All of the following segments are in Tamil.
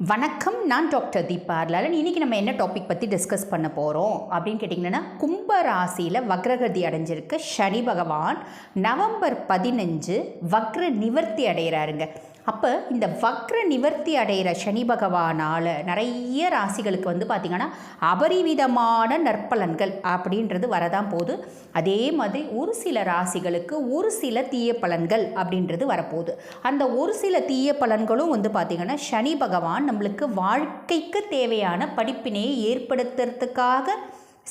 வணக்கம் நான் டாக்டர் தீபா அர்லாலன். இன்றைக்கி நம்ம என்ன டாபிக் பற்றி டிஸ்கஸ் பண்ண போகிறோம் அப்படின்னு கேட்டிங்கன்னா கும்ப ராசியில் வக்ரகதி அடைஞ்சிருக்க சனி பகவான் நவம்பர் பதினஞ்சு வக்ர நிவர்த்தி அடைகிறாருங்க அப்போ இந்த வக்ர நிவர்த்தி அடைகிற சனி பகவானால் நிறைய ராசிகளுக்கு வந்து பார்த்திங்கன்னா அபரிவிதமான நற்பலன்கள் அப்படின்றது வரதான் போகுது. அதே மாதிரி ஒரு சில ராசிகளுக்கு ஒரு சில தீய பலன்கள் அப்படின்றது வரப்போகுது. அந்த ஒரு சில தீய பலன்களும் வந்து பார்த்திங்கன்னா சனி பகவான் நம்மளுக்கு வாழ்க்கைக்கு தேவையான படிப்பினையை ஏற்படுத்துறதுக்காக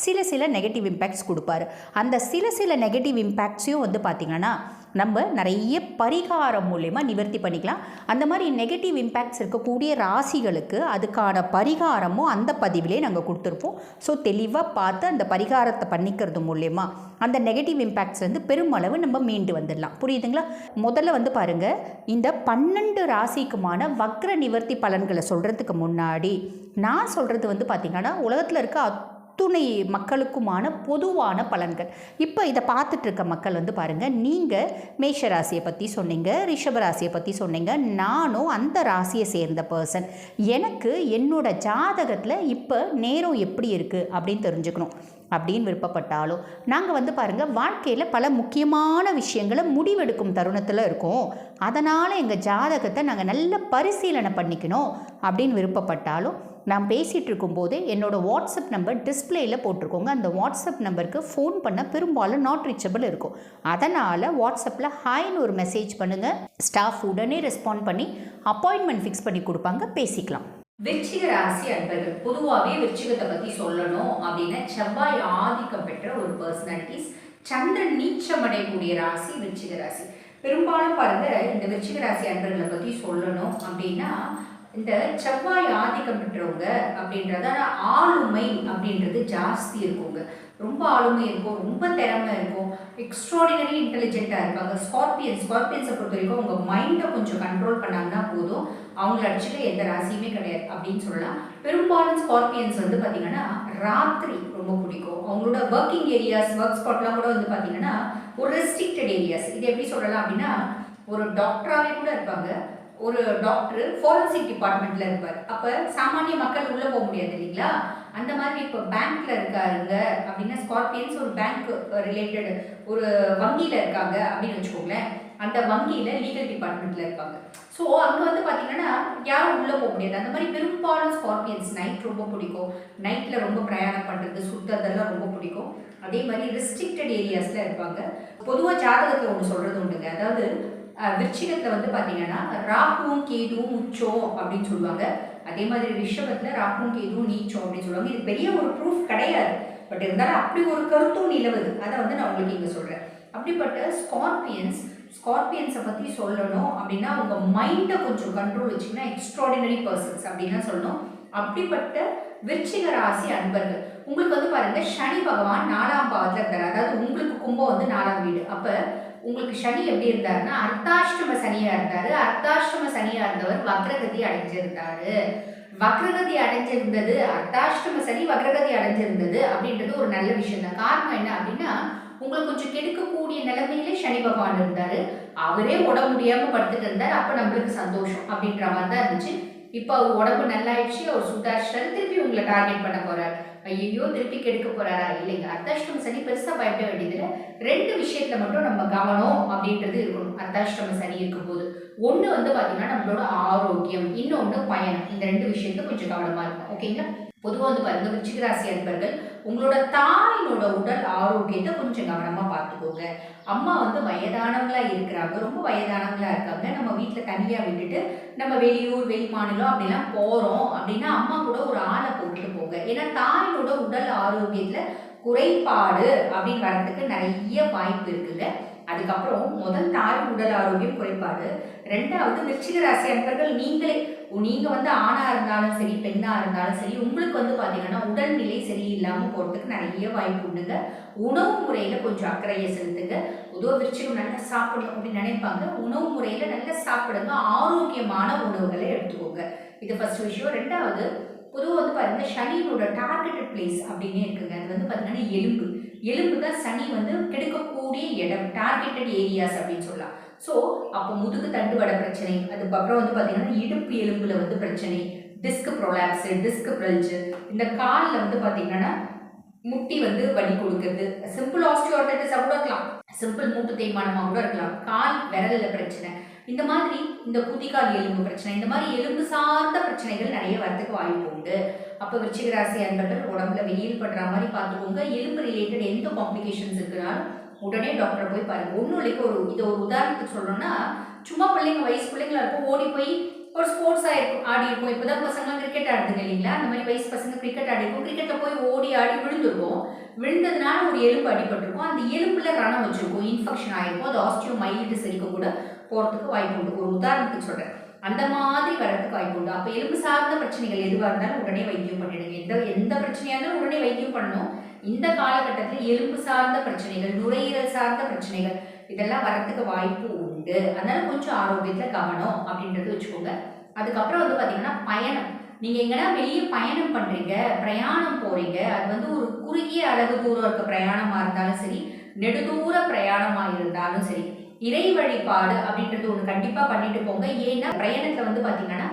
சில சில நெகட்டிவ் இம்பேக்ட்ஸ் கொடுப்பாரு. அந்த சில சில நெகட்டிவ் இம்பேக்ட்ஸையும் வந்து பார்த்திங்கன்னா நம்ம நிறைய பரிகாரம் மூலயமா நிவர்த்தி பண்ணிக்கலாம். அந்த மாதிரி நெகட்டிவ் இம்பேக்ட்ஸ் இருக்கக்கூடிய ராசிகளுக்கு அதுக்கான பரிகாரமும் அந்த பதிவிலே நாங்கள் கொடுத்துருப்போம். ஸோ தெளிவாக பார்த்து அந்த பரிகாரத்தை பண்ணிக்கிறது மூலயமா அந்த நெகட்டிவ் இம்பேக்ட்ஸ் வந்து பெருமளவு நம்ம மீண்டு வந்துடலாம். புரியுதுங்களா? முதல்ல வந்து பாருங்கள் இந்த பன்னெண்டு ராசிக்குமான வக்ர நிவர்த்தி பலன்களை சொல்கிறதுக்கு முன்னாடி நான் சொல்கிறது வந்து பார்த்திங்கன்னா உலகத்தில் இருக்க அத்துணை மக்களுக்குமான பொதுவான பலன்கள். இப்போ இதை பார்த்துட்டு இருக்க மக்கள் வந்து பாருங்கள் நீங்கள் மேஷ ராசியை பற்றி சொன்னீங்க ரிஷப ராசியை பற்றி சொன்னீங்க நானும் அந்த ராசியை சேர்ந்த பர்சன் எனக்கு என்னோட ஜாதகத்தில் இப்போ நேரம் எப்படி இருக்குது அப்படின்னு தெரிஞ்சுக்கணும். அப்படின்னு விருப்பப்பட்டாலும் நாங்கள் வந்து பாருங்கள் வாழ்க்கையில் பல முக்கியமான விஷயங்களை முடிவெடுக்கும் தருணத்தில் இருக்கோம். அதனால் எங்கள் ஜாதகத்தை நாங்கள் நல்ல பரிசீலனை பண்ணிக்கணும் அப்படின்னு விருப்பப்பட்டாலும் நான் பேசிகிட்டு இருக்கும்போது என்னோடய வாட்ஸ்அப் நம்பர் டிஸ்பிளேயில் போட்டிருக்கோங்க. அந்த வாட்ஸ்அப் நம்பருக்கு ஃபோன் பண்ண பெரும்பாலும் நாட் ரீச்சபிள் இருக்கும். அதனால் வாட்ஸ்அப்பில் ஹாய்னு ஒரு மெசேஜ் பண்ணுங்கள் ஸ்டாஃப் உடனே ரெஸ்பாண்ட் பண்ணி அப்பாயின்மெண்ட் ஃபிக்ஸ் பண்ணி கொடுப்பாங்க. பேசிக்கலாம். விருச்சிக ராசி அன்பர்கள் பொதுவாகவே விருச்சிகத்தை பற்றி சொல்லணும் அப்படின்னா செவ்வாய் ஆதிக்கம் பெற்ற ஒரு பர்சனாலிட்டிஸ் சந்திரன் நீச்சமடையக்கூடிய ராசி விருச்சிக ராசி. பெரும்பாலும் பாருங்க இந்த விருச்சிக ராசி அன்பர்களை பற்றி சொல்லணும் அப்படின்னா இந்த செவ்வாய் ஆதிக்கம் பெற்றவங்க அப்படின்றத ஆளுமை அப்படின்றது ஜாஸ்தி இருக்குங்க. ரொம்ப ஆளுமை இருக்கும் ரொம்ப திறமை இருக்கும். எக்ஸ்ட்ராடினரி இன்டெலிஜென்ட்டாக இருப்பாங்க. ஸ்கார்பியன் ஸ்கார்பியன்ஸை பொறுத்த வரைக்கும் உங்கள் மைண்டை கொஞ்சம் கண்ட்ரோல் பண்ணாங்கன்னா போதும். அவங்கள அடிச்சுட்டு எந்த ராசியுமே கிடையாது அப்படின்னு சொல்லலாம். பெரும்பாலும் ஸ்கார்பியன்ஸ் வந்து பார்த்தீங்கன்னா ராத்திரி ரொம்ப பிடிக்கும். அவங்களோட ஒர்க்கிங் ஏரியாஸ் ஒர்க் ஸ்பாட்லாம் கூட வந்து பார்த்தீங்கன்னா ஒரு ரெஸ்ட்ரிக்டட் ஏரியாஸ் இது எப்படி சொல்லலாம் அப்படின்னா ஒரு டாக்டராகவே கூட இருப்பாங்க. ஒரு டாக்டர் ஃபாரன்சிக் டிபார்ட்மெண்ட்ல இருப்பார். அப்போ சாமானிய மக்கள் உள்ளே போக முடியாது இல்லைங்களா? அந்த மாதிரி இப்போ பேங்க்ல இருக்காருங்க அப்படின்னா ஸ்கார்பியன்ஸ் ஒரு பேங்க் ரிலேட்டட் ஒரு வங்கியில் இருக்காங்க அப்படின்னு வச்சுக்கோங்களேன். அந்த வங்கியில் லீகல் டிபார்ட்மெண்ட்ல இருப்பாங்க. ஸோ அங்க வந்து பாத்தீங்கன்னா யாரும் உள்ளே போக முடியாது. அந்த மாதிரி பெரும்பாலும் ஸ்கார்பியன்ஸ் நைட் ரொம்ப பிடிக்கும். நைட்டில் ரொம்ப பிரயாணம் பண்ணுறது சுத்ததெல்லாம் ரொம்ப பிடிக்கும். அதே மாதிரி ரெஸ்ட்ரிக்டட் ஏரியாஸில் இருப்பாங்க. பொதுவாக ஜாதகத்தில் ஒன்று சொல்கிறது உண்டுங்க. அதாவது விருச்சிகத்தில் வந்து பார்த்தீங்கன்னா ராகுவும் கேதுவும் உச்சம் அப்படின்னு சொல்லுவாங்க. அதே மாதிரி ரிஷபத்தில் ராகுவும் கேதுவும் நீச்சம் அப்படின்னு சொல்லுவாங்க. இது பெரிய ஒரு ப்ரூஃப் கிடையாது. பட் இருந்தாலும் அப்படி ஒரு கருத்தும் நிலவுது. அதை வந்து நான் உங்களுக்கு இங்கே சொல்கிறேன் அப்படிப்பட்ட ஸ்கார்பியன்ஸ் ஸ்கார்பியன்ஸை பற்றி சொல்லணும் அப்படின்னா அவங்க மைண்டை கொஞ்சம் கண்ட்ரோல் வச்சிங்கன்னா எக்ஸ்ட்ராடினரி பர்சன்ஸ் அப்படின்னு சொல்லணும். அப்படிப்பட்ட விருச்சிக ராசி அன்பர்கள் உங்களுக்கு வந்து பாருங்க சனி பகவான் நாலாம் பாவத்தில் இருக்கிறார் அதாவது உங்களுக்கு கும்பம் வந்து நாலாம் வீடு. அப்போ உங்களுக்கு சனி எப்படி இருந்தாருன்னா அர்த்தாஷ்டம சனியா இருந்தாரு. அர்த்தாஷ்டம சனியா இருந்தவர் வக்ரகதி அடைஞ்சிருந்தாரு. வக்ரகதி அடைஞ்சிருந்தது அர்த்தாஷ்டம சனி வக்ரகதி அடைஞ்சிருந்தது அப்படின்றது ஒரு நல்ல விஷயம் தான் காரணம் என்ன அப்படின்னா உங்களுக்கு கொஞ்சம் கெடுக்கக்கூடிய நிலைமையிலே சனி பகவான் இருந்தாரு. அவரே உடம்பு முடியாம படுத்துட்டு இருந்தார். அப்ப நம்மளுக்கு சந்தோஷம் அப்படின்ற மாதிரி தான் இருந்துச்சு. இப்போ அவர் உடம்பு நல்லாயிடுச்சு அவர் சுத்தாஷ்டர் திருப்பி உங்களை டார்கெட் பண்ண போறாரு. ஐயோ திருப்பி கெடுக்க போறாரா? இல்லைங்க. அர்த்தாஷ்டம சனி பெருசா பயப்பட வேண்டியதில்லை. ரெண்டு விஷயத்துல மட்டும் நம்ம கவனம் அப்படின்றது இருக்கணும். அர்த்தாஷ்டம சனி இருக்கும்போது. ஒன்று வந்து பார்த்தீங்கன்னா நம்மளோட ஆரோக்கியம் இன்னொன்று பயணம். இந்த ரெண்டு விஷயத்த கொஞ்சம் கவனமா இருக்கும் ஓகேங்களா? பொதுவாக வந்து பாருங்க விச்சிகராசி அன்பர்கள் உங்களோட தாயினோட உடல் ஆரோக்கியத்தை கொஞ்சம் கவனமாக பார்த்துக்கோங்க. அம்மா வந்து வயதானவங்களா இருக்கிறாங்க ரொம்ப வயதானவங்களா இருக்காங்க. நம்ம வீட்டில் தனியாக விட்டுட்டு நம்ம வெளியூர் வெளி மாநிலம் அப்படிலாம் போகிறோம் அப்படின்னா அம்மா கூட ஒரு ஆளை போட்டுட்டு போங்க. ஏன்னா தாயினோட உடல் ஆரோக்கியத்தில் குறைபாடு அப்படின்னு வரதுக்கு நிறைய வாய்ப்பு இருக்குங்க. அதுக்கப்புறம் முதல் தாய் உடல் ஆரோக்கியம் குறைபாடு. ரெண்டாவது விருச்சிக ராசி அன்பர்கள் நீங்களே நீங்கள் வந்து ஆணாக இருந்தாலும் சரி பெண்ணாக இருந்தாலும் சரி உங்களுக்கு வந்து பார்த்தீங்கன்னா உடல்நிலை சரியில்லாமல் போகிறதுக்கு நிறைய வாய்ப்பு உண்டுங்க. உணவு முறையில் கொஞ்சம் அக்கறையை செலுத்துங்க. உதவ விருச்சிகம் நல்லா சாப்பிடணும் அப்படின்னு நினைப்பாங்க. உணவு முறையில் நல்லா சாப்பிடுங்க. ஆரோக்கியமான உணவுகளை எடுத்துக்கோங்க. இது ஃபர்ஸ்ட் விஷயம். ரெண்டாவது பொதுவாக வந்து பாருங்க சனியோட டார்கெட்டட் பிளேஸ் அப்படின்னே இருக்குங்க. அது வந்து பார்த்தீங்கன்னா எலும்பு. எலும்பு தான் சனி வந்து கெடுக்கக்கூடிய இடம். டார்கெட்டட் ஏரியாஸ் அப்படின்னு சொல்லலாம். ஸோ அப்போ முதுகு தண்டுவட பிரச்சனை அதுக்கப்புறம் வந்து பார்த்தீங்கன்னா இடுப்பு எலும்பில் வந்து பிரச்சனை டிஸ்க் ப்ரொலாப்ஸு டிஸ்க் ப்ரல்ஜு இந்த காலில் வந்து பார்த்தீங்கன்னா முட்டி வந்து வலி கொடுக்குறது சிம்பிள் ஆஸ்டியோஆர்த்தைட்டிஸாக கூட இருக்கலாம். சிம்பிள் மூட்டு தேய்மானமாக கூட இருக்கலாம். கால் விரலில் பிரச்சனை. இந்த மாதிரி இந்த குதிகால் எலும்பு பிரச்சனை இந்த மாதிரி எலும்பு சார்ந்த பிரச்சனைகள் நிறைய வரதுக்கு வாய்ப்பு உண்டு. அப்போ விருச்சிகராசி அன்பர்கள் உடம்புல வெயில் படுற மாதிரி பார்த்துக்கோங்க. எலும்பு ரிலேட்டட் எந்த காம்ப்ளிகேஷன்ஸ் இருக்குனாலும் உடனே டாக்டரை போய் பாருங்க. ஒன்றும் இல்லைக்கு ஒரு இதை ஒரு உதாரணத்துக்கு சொல்லணும்னா சும்மா பிள்ளைங்க வயசு பிள்ளைங்களா இருக்கும் ஓடி போய் ஒரு ஸ்போர்ட்ஸாக இருக்கும் ஆடி இருக்கும். இப்போ தான் பசங்களாம் கிரிக்கெட் ஆடுதுங்க இல்லைங்களா? அந்த மாதிரி வயசு பசங்க கிரிக்கெட் ஆடி இருக்கும். கிரிக்கெட்டில் போய் ஓடி ஆடி விழுந்துருக்கும் விழுந்ததுனால ஒரு எலும்பு அடிபட்டிருக்கும். அந்த எலும்புல ரணம் வச்சுருக்கும். இன்ஃபெக்ஷன் ஆகிருக்கும் அது ஆஸ்டியோ மைலிட்டிஸ் இருக்க கூட போகிறதுக்கு வாய்ப்பு உண்டு. ஒரு உதாரணத்துக்கு சொல்கிறேன் அந்த மாதிரி வரதுக்கு வாய்ப்பு உண்டு. அப்போ எலும்பு சார்ந்த பிரச்சனைகள் எதுவாக இருந்தாலும் உடனே வைத்தியம் பண்ணிடுங்க. எந்த எந்த பிரச்சனையாக இருந்தாலும் உடனே வைத்தியம் பண்ணணும். இந்த காலகட்டத்தில் எலும்பு சார்ந்த பிரச்சனைகள் நுரையீரல் சார்ந்த பிரச்சனைகள் இதெல்லாம் வரத்துக்கு வாய்ப்பு உண்டு. அதனால கொஞ்சம் ஆரோக்கியத்தில் கவனம் அப்படின்றது வச்சுக்கோங்க. அதுக்கப்புறம் வந்து பார்த்தீங்கன்னா பயணம். நீங்கள் எங்கன்னா வெளியே பயணம் பண்ணுறீங்க பிரயாணம் போகிறீங்க அது வந்து ஒரு குறுகிய அளவு தூரம் இருக்க பிரயாணமாக இருந்தாலும் சரி நெடுதூர பிரயாணமாக இருந்தாலும் சரி இறை வழிபாடு அப்படின்றது ஒன்று கண்டிப்பாக பண்ணிட்டு போங்க. ஏன்னா பிரயாணத்தில் வந்து பார்த்தீங்கன்னா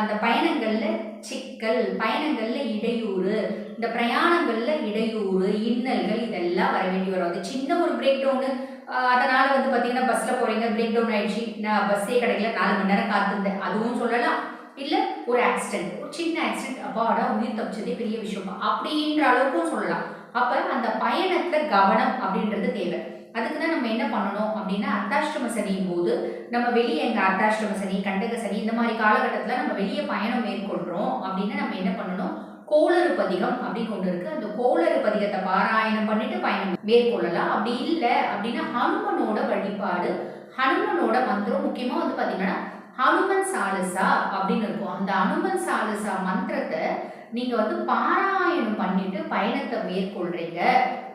அந்த பயணங்களில் சிக்கல் பயணங்களில் இடையூறு இந்த பிரயாணங்களில் இடையூறு இன்னல்கள் இதெல்லாம் வர வேண்டி வரும். அது சின்ன ஒரு பிரேக் டவுனு அதனால் வந்து பார்த்தீங்கன்னா பஸ்ஸில் போகிறீங்க பிரேக் டவுன் ஆயிடுச்சு நான் பஸ்ஸே கிடைக்கல நாலு மணி நேரம் காத்திருந்தேன். அதுவும் சொல்லலாம். இல்லை ஒரு ஆக்சிடென்ட் ஒரு சின்ன ஆக்சிடென்ட் அப்பாடா உயிர் தப்பிச்சதே பெரிய விஷயம். அப்படின்ற அளவுக்கும் சொல்லலாம். அப்போ அந்த பயணத்தில் கவனம் அப்படின்றது தேவை. அதுக்கு தான் நம்ம என்ன பண்ணணும் அப்படின்னா அர்த்தாஷ்டம சனியின் போது நம்ம வெளியே எங்கள் அர்த்தாஷ்டம சனி கண்டக சனி இந்த மாதிரி காலகட்டத்தில் நம்ம வெளியே பயணம் மேற்கொள்கிறோம் அப்படின்னு நம்ம என்ன பண்ணணும்? கோளறு பதிகம் அப்படின்னு ஒன்று இருக்கு. அந்த கோளறு பதிகத்தை பாராயணம் பண்ணிட்டு பயணம் மேற்கொள்ளலாம். அப்படி இல்லை அப்படின்னா ஹனுமனோட வழிபாடு ஹனுமனோட மந்திரம் முக்கியமாக வந்து பார்த்தீங்கன்னா ஹனுமன் சாலசா அப்படின்னு இருக்கும். அந்த ஹனுமன் சாலசா மந்திரத்தை நீங்கள் வந்து பாராயணம் பண்ணிட்டு பயணத்தை மேற்கொள்றீங்க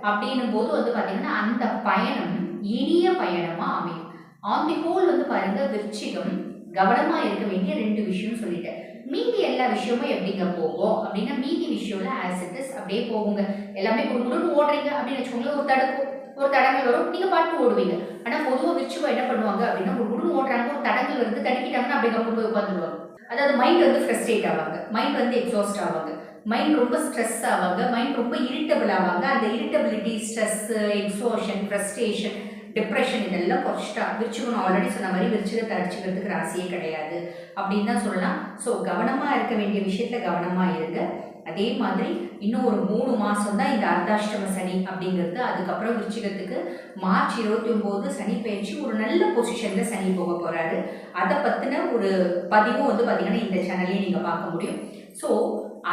அப்படின்னும் போது வந்து பார்த்தீங்கன்னா அந்த பயணம் இனிய பயணமாக அமையும். ஆன் தி ஹோல் வந்து பாருங்க விருச்சிகம் கவனமாக இருக்க வேண்டிய ரெண்டு விஷயம் சொல்லிட்டேன். மீதி எல்லா விஷயமும் எப்படிங்க போகும்? அப்படின்னா மீதி விஷயம்ல ஆஸ் இட் இஸ் அப்படியே போகுங்க. எல்லாமே குடுகுடுன்னு ஓடுறீங்க அப்படின்னு வச்சுக்கோங்களேன் ஒரு தடுக்கும் ஒரு தடங்கள் வரும். நீங்கள் பாட்டு ஓடுவீங்க. ஆனால் பொதுவாக விரிச்சுவா என்ன பண்ணுவாங்க அப்படின்னா ஒரு குடுன்னு ஓடுறாங்க ஒரு தடங்கள் வந்து தடுக்கிட்டாங்கன்னா அப்படி நம்ம போய் உட்காந்துருவாங்க. அதாவது மைண்ட் வந்து ஃப்ரெஸ்ட்ரேட் ஆவாங்க. மைண்ட் வந்து எக்ஸாஸ்ட் ஆவாங்க. மைண்ட் ரொம்ப ஸ்ட்ரெஸ் ஆவாங்க. மைண்ட் ரொம்ப இரிட்டபிள் ஆவாங்க. அந்த irritability stress exhaustion frustration depression இதெல்லாம் குறைச்சிட்டா விருச்சிகம் ஆல்ரெடி சொன்ன மாதிரி விருச்சிகத்தை அடிச்சுக்கிறதுக்கு ராசியே கிடையாது. அப்படின்னு தான் சொல்லலாம். ஸோ கவனமாக இருக்க வேண்டிய விஷயத்தில் கவனமாக இருங்க. அதே மாதிரி இன்னும் ஒரு மூணு மாதம் தான் இந்த அர்த்தாஷ்டம சனி அப்படிங்கிறது. அதுக்கப்புறம் விருச்சிகத்துக்கு மார்ச் இருபத்தி ஒம்போது சனி பயிற்சி ஒரு நல்ல பொசிஷனில் சனி போக போகிறாரு அதை பற்றின ஒரு பதிவும் வந்து பார்த்திங்கன்னா இந்த சேனல்லையும் நீங்கள் பார்க்க முடியும். ஸோ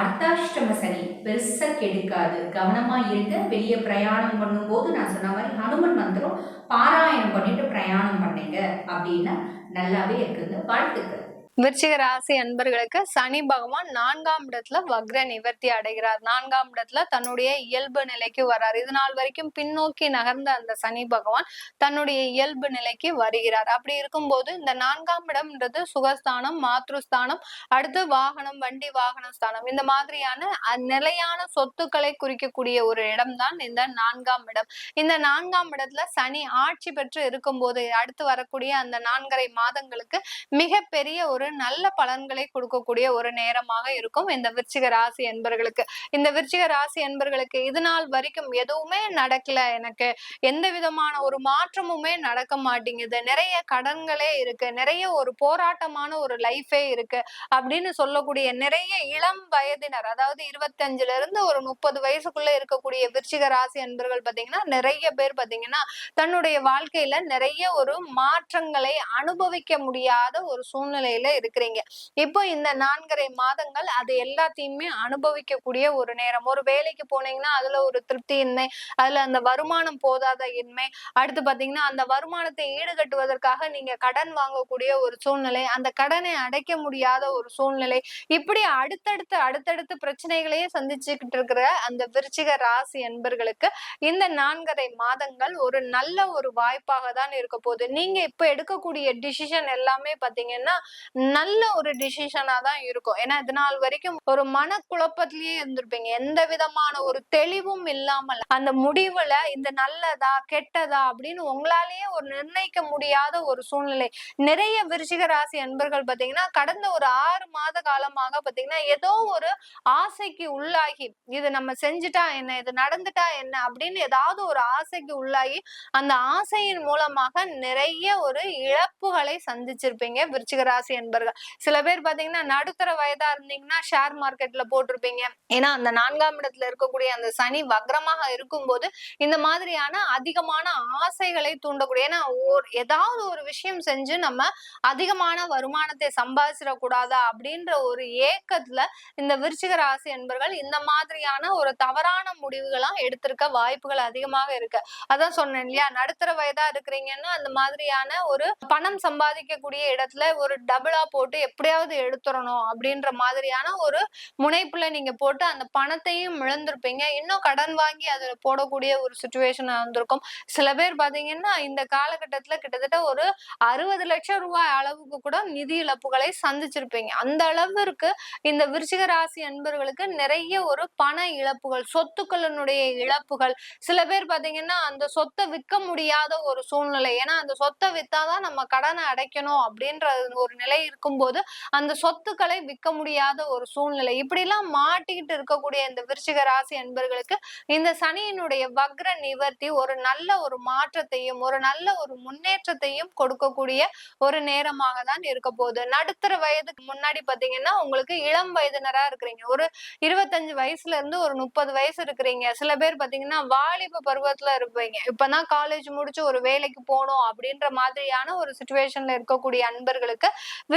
அர்த்தாஷ்டம சனி பெருசாக கெடுக்காது. கவனமாக இருங்க. வெளியே பிரயாணம் பண்ணும்போது நான் சொன்ன மாதிரி ஹனுமன் மந்திரம் பாராயணம் பண்ணிட்டு பிரயாணம் பண்ணீங்க. அப்படின்னா நல்லாவே இருக்குங்க. வாழ்த்துக்கள். விருச்சிக ராசி அன்பர்களுக்கு சனி பகவான் நான்காம் இடத்துல வக்ர நிவர்த்தி அடைகிறார். நான்காம் இடத்துல தன்னுடைய இயல்பு நிலைக்கு வர்றார் இது நாள் வரைக்கும் பின்னோக்கி நகர்ந்த அந்த சனி பகவான் தன்னுடைய இயல்பு நிலைக்கு வருகிறார். அப்படி இருக்கும்போது இந்த நான்காம் இடம்ன்றது சுகஸ்தானம் மாத்ருஸ்தானம் அடுத்து வாகனம் வண்டி வாகன ஸ்தானம். இந்த மாதிரியான நிலையான சொத்துக்களை குறிக்கக்கூடிய ஒரு இடம்தான் இந்த நான்காம் இடம். இந்த நான்காம் இடத்துல சனி ஆட்சி பெற்று இருக்கும்போது அடுத்து வரக்கூடிய அந்த நான்கரை மாதங்களுக்கு மிகப்பெரிய ஒரு நல்ல பலன்களை கொடுக்கக்கூடிய ஒரு நேரமாக இருக்கும் இந்த விருச்சிக ராசி என்பர்களுக்கு. இந்த விருச்சிக ராசி என்பர்களுக்கு இது நாள் வரைக்கும் எதுவுமே நடக்கல. எனக்கு எந்த விதமான ஒரு மாற்றமுமே நடக்க மாட்டேங்குது. நிறைய கடன்களே இருக்கு. நிறைய ஒரு போராட்டமான ஒரு லைஃபே இருக்கு அப்படின்னு சொல்லக்கூடிய நிறைய இளம் வயதினர் அதாவது இருபத்தஞ்சுல இருந்து ஒரு முப்பது வயசுக்குள்ள இருக்கக்கூடிய விருச்சிக ராசி என்பர்கள் பாத்தீங்கன்னா நிறைய பேர் பாத்தீங்கன்னா தன்னுடைய வாழ்க்கையில நிறைய ஒரு மாற்றங்களை அனுபவிக்க முடியாத ஒரு சூழ்நிலையில இருக்கிறீங்க. இப்போ இந்த நான்கரை மாதங்கள் அது எல்லாத்தையுமே அனுபவிக்கக்கூடிய ஒரு நேரம். ஒரு வேலைக்கு போனீங்கன்னா அதுல ஒரு திருப்தியின்மை அதுல அந்த வருமானம் போதாத இன்மை. அடுத்து பாத்தீங்கன்னா அந்த வருமானத்தை ஈடுகட்டுவதற்காக நீங்க கடன் வாங்கக்கூடிய ஒரு சூழ்நிலை அந்த கடனை அடைக்க முடியாத ஒரு சூழ்நிலை. இப்படி அடுத்தடுத்து அடுத்தடுத்து பிரச்சனைகளையே சந்திச்சுக்கிட்டு இருக்கிற அந்த விருச்சிக ராசி என்பர்களுக்கு இந்த நான்கரை மாதங்கள் ஒரு நல்ல ஒரு வாய்ப்பாக தான் இருக்க போகுது. நீங்க இப்ப எடுக்கக்கூடிய டிசிஷன் எல்லாமே பாத்தீங்கன்னா நல்ல ஒரு டிசிஷனா தான் இருக்கும். ஏன்னா இது நாள் வரைக்கும் ஒரு மனக்குழப்பத்திலேயே இருந்திருப்பீங்க. எந்த விதமான ஒரு தெளிவும் இல்லாமல் அந்த முடிவுல இந்த நல்லதா கெட்டதா? அப்படின்னு உங்களாலேயே ஒரு நிர்ணயிக்க முடியாத ஒரு சூழ்நிலை. நிறைய விருச்சிக ராசி அன்பர்கள் பாத்தீங்கன்னா கடந்த ஒரு ஆறு மாத காலமாக பாத்தீங்கன்னா ஏதோ ஒரு ஆசைக்கு உள்ளாகி இது நம்ம செஞ்சுட்டா என்ன? இது நடந்துட்டா என்ன? அப்படின்னு ஏதாவது ஒரு ஆசைக்கு உள்ளாகி அந்த ஆசையின் மூலமாக நிறைய ஒரு இழப்புகளை சந்திச்சிருப்பீங்க விருச்சிக ராசி நண்பர்கள். சில பேர் பாத்தீங்கன்னா நடுத்தர வயதா இருந்தீங்கன்னா ஷேர் மார்க்கெட்ல போட்டிருப்பீங்க. ஏன்னா அந்த நான்காம் இடத்துல இருக்கக்கூடிய அந்த சனி வக்ரமாக இருக்கும்போது இந்த மாதிரியான அதிகமான ஆசைகளை தூண்டக்கூடிய ஏன்னா ஒரு ஏதாவது ஒரு விஷயம் செஞ்சு நம்ம அதிகமான வருமானத்தை சம்பாதிச்சிடக்கூடாதா அப்படின்ற ஒரு ஏக்கத்துல இந்த விருச்சிக ராசி என்பர்கள் இந்த மாதிரியான ஒரு தவறான முடிவுகளாம் எடுத்திருக்க வாய்ப்புகள் அதிகமாக இருக்கு. அதான் சொன்னேன் இல்லையா நடுத்தர வயதா இருக்கிறீங்கன்னா அந்த மாதிரியான ஒரு பணம் சம்பாதிக்கக்கூடிய இடத்துல ஒரு டபுளா போட்டு எப்படியாவது எடுத்துடணும் அப்படின்ற மாதிரியான ஒரு முனைப்புல நீங்க போட்டு அந்த பணத்தையும் இழந்திருப்பீங்க. இன்னும் கடன் வாங்கி அதுல போடக்கூடிய ஒரு சுச்சுவேஷன் வந்திருக்கும் சில பேர் பாத்தீங்கன்னா இந்த காலகட்டத்துல கிட்டத்தட்ட ஒரு அறுபது லட்சம் ரூபாய் அளவுக்கு கூட நிதி இழப்புகளை சந்திச்சிருப்பீங்க. அந்த அளவிற்கு இந்த விருச்சிக ராசி அன்பர்களுக்கு நிறைய ஒரு பண இழப்புகள் சொத்துக்களினுடைய இழப்புகள். சில பேர் பாத்தீங்கன்னா அந்த சொத்தை விற்க முடியாத ஒரு சூழ்நிலை. ஏன்னா அந்த சொத்தை வித்தாதான் நம்ம கடனை அடைக்கணும் அப்படின்ற ஒரு நிலை இருக்கும்போது அந்த சொத்துக்களை விற்க முடியாத ஒரு சூழ்நிலை. இப்படிலாம் மாட்டிக்கிட்டு இருக்கக்கூடிய இந்த விருச்சிக ராசி அன்பர்களுக்கு இந்த சனியினுடைய வக்ர நிவர்த்தி ஒரு நல்ல ஒரு மாற்றத்தையும் ஒரு நல்ல ஒரு முன்னேற்றத்தையும் கொடுக்கக்கூடிய ஒரு நேரமாக தான் இருக்க போகுது. நடுத்தர வயதுக்கு முன்னாடி பாத்தீங்கன்னா உங்களுக்கு இளம் வயதினரா இருக்கிறீங்க. ஒரு இருபத்தஞ்சு வயசுல இருந்து ஒரு முப்பது வயசு இருக்கிறீங்க. சில பேர் பாத்தீங்கன்னா வாலிப பருவத்துல இருப்பீங்க. இப்பதான் காலேஜ் முடிச்சு ஒரு வேலைக்கு போகணும் அப்படின்ற மாதிரியான ஒரு சுச்சுவேஷன்ல இருக்கக்கூடிய அன்பர்களுக்கு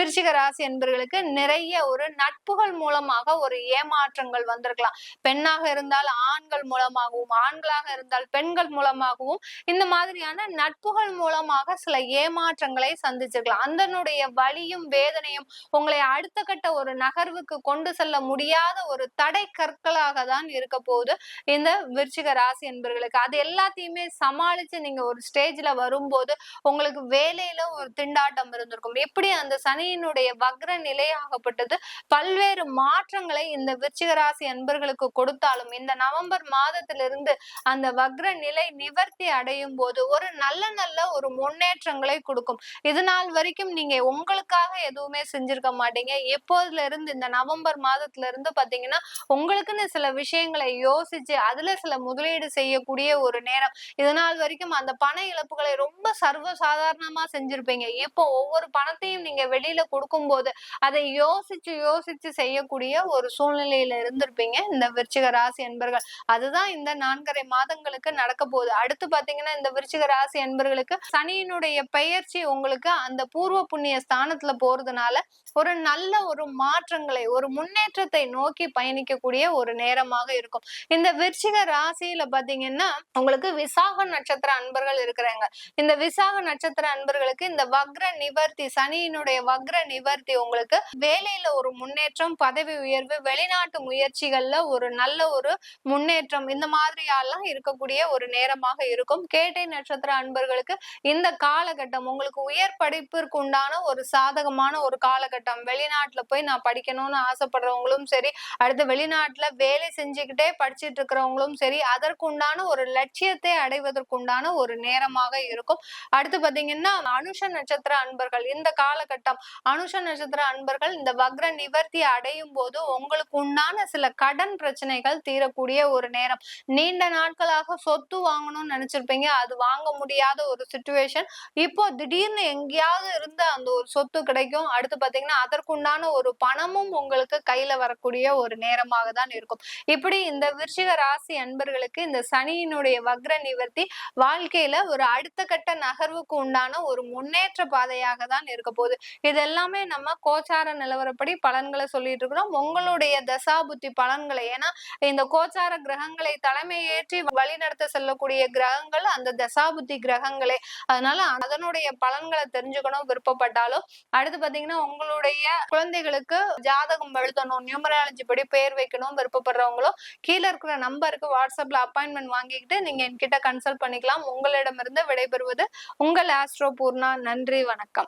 விருச்சிக ராசி என்பர்களுக்கு நிறைய ஒரு நட்புகள் மூலமாக ஒரு ஏமாற்றங்கள் வந்திருக்கலாம். பெண்ணாக இருந்தால் ஆண்கள் மூலமாகவும் ஆண்களாக இருந்தால் பெண்கள் மூலமாகவும் இந்த மாதிரியான நட்புகள் மூலமாக சில ஏமாற்றங்களை சந்திச்சிருக்கலாம். அதனுடைய வலியும் வேதனையும் உங்களை அடுத்த கட்ட ஒரு நகர்வுக்கு கொண்டு செல்ல முடியாத ஒரு தடை கற்களாக தான் இருக்க போகுது இந்த விருச்சிக ராசி என்பர்களுக்கு. அது எல்லாத்தையுமே சமாளிச்சு நீங்க ஒரு ஸ்டேஜ்ல வரும்போது உங்களுக்கு வேலையில ஒரு திண்டாட்டம் இருந்திருக்கும். எப்படி அந்த சனி சனியினுடைய வக்ர நிலையாகப்பட்டது. பல்வேறு மாற்றங்களை இந்த விருச்சிகராசி அன்பர்களுக்கு கொடுத்தாலும் இந்த நவம்பர் மாதத்திலிருந்து அந்த வக்ர நிலை நிவர்த்தி அடையும் போது ஒரு நல்ல நல்ல ஒரு முன்னேற்றங்களை கொடுக்கும். இது நாள் வரைக்கும் நீங்க உங்களுக்காக எதுவுமே செஞ்சிருக்க மாட்டீங்க. எப்போதுல இருந்து இந்த நவம்பர் மாதத்துல இருந்து பாத்தீங்கன்னா உங்களுக்குன்னு சில விஷயங்களை யோசிச்சு அதுல சில முதலீடு செய்யக்கூடிய ஒரு நேரம். இது நாள் வரைக்கும் அந்த பண இழப்புகளை ரொம்ப சர்வ சாதாரணமா செஞ்சிருப்பீங்க. இப்போ ஒவ்வொரு பணத்தையும் நீங்க வெளியில கையில கொடுக்கும்போது அதை யோசிச்சு யோசிச்சு செய்யக்கூடிய ஒரு சூழ்நிலையில இருந்திருப்பீங்க. இந்த விருச்சிக ராசி என்பர்கள் அதுதான் இந்த நான்கரை மாதங்களுக்கு நடக்க போகுது. அடுத்து பாத்தீங்கன்னா இந்த விருச்சிக ராசி என்பர்களுக்கு சனியினுடைய பெயர்ச்சி உங்களுக்கு அந்த பூர்வ புண்ணிய ஸ்தானத்துல போறதுனால ஒரு நல்ல ஒரு மாற்றங்களை ஒரு முன்னேற்றத்தை நோக்கி பயணிக்கக்கூடிய ஒரு நேரமாக இருக்கும். இந்த விருச்சிக ராசியில பாத்தீங்கன்னா உங்களுக்கு விசாக நட்சத்திர அன்பர்கள் இருக்கிறாங்க. இந்த விசாக நட்சத்திர அன்பர்களுக்கு இந்த வக்ர நிவர்த்தி சனியினுடைய வக்ர நிவர்த்தி உங்களுக்கு வேலையில ஒரு முன்னேற்றம் பதவி உயர்வு வெளிநாட்டு முயற்சிகள்ல ஒரு நல்ல ஒரு முன்னேற்றம் இந்த மாதிரியாலாம் இருக்கக்கூடிய ஒரு நேரமாக இருக்கும். கேட்டை நட்சத்திர அன்பர்களுக்கு இந்த காலகட்டம் உங்களுக்கு உயர் படிப்பிற்கு உண்டான ஒரு சாதகமான ஒரு காலகட்டம். வெளிநாட்டுல போய் நான் படிக்கணும்னு ஆசைப்படுறவங்களும் சரி அடுத்து வெளிநாட்டுல வேலை செஞ்சுக்கிட்டே படிச்சிட்டு இருக்கிறவங்களும் சரி அதற்குண்டான ஒரு லட்சியத்தை அடைவதற்குண்டான ஒரு நேரமாக இருக்கும். அடுத்து பாத்தீங்கன்னா அனுஷ நட்சத்திர அன்பர்கள் இந்த காலகட்டம் அனுஷ நட்சத்திர அன்பர்கள் இந்த வக்ர நிவர்த்தி அடையும் போது உங்களுக்கு உண்டான சில கடன் பிரச்சனைகள் தீரக்கூடிய ஒரு நேரம். நீண்ட நாட்களாக சொத்து வாங்கணும்னு நினைச்சிருப்பீங்க. அது வாங்க முடியாத ஒரு சுச்சுவேஷன் இப்போ திடீர்னு எங்கேயாவது இருந்து அந்த ஒரு சொத்து கிடைக்கும். அடுத்து பாத்தீங்கன்னா அதற்குண்டான ஒரு பணமும் உங்களுக்கு கையில வரக்கூடிய ஒரு நேரமாக தான் இருக்கும். இப்படி இந்த விருச்சிக ராசி அன்பர்களுக்கு இந்த சனியினுடைய வக்ர நிவர்த்தி வாழ்க்கையில ஒரு அடுத்த கட்ட நகர்வுக்கு உண்டான ஒரு முன்னேற்ற பாதையாக தான் இருக்க போகுது. இது எல்லாமே நம்ம கோச்சார நிலவரப்படி பலன்களை சொல்லிட்டு இருக்கிறோம். உங்களுடைய தசாபுத்தி பலன்களை ஏன்னா இந்த கோச்சார கிரகங்களை தலைமை ஏற்றி வழிநடத்த செல்லக்கூடிய கிரகங்கள் அந்த தசாபுத்தி கிரகங்களே. அதனால அதனுடைய பலன்களை தெரிஞ்சுக்கணும் விருப்பப்பட்டாலும். அடுத்து பாத்தீங்கன்னா உங்களுடைய குழந்தைகளுக்கு ஜாதகம் எழுதணும் நியூமராலஜி படி பேர் வைக்கணும் விருப்பப்படுறவங்களும் கீழே இருக்கிற நம்பருக்கு வாட்ஸ்அப்ல அப்பாயின்மெண்ட் வாங்கிக்கிட்டு நீங்க என்கிட்ட கன்சல்ட் பண்ணிக்கலாம். உங்களிடமிருந்து விடைபெறுவது உங்கள் ஆஸ்ட்ரோ பூர்ணா. நன்றி வணக்கம்.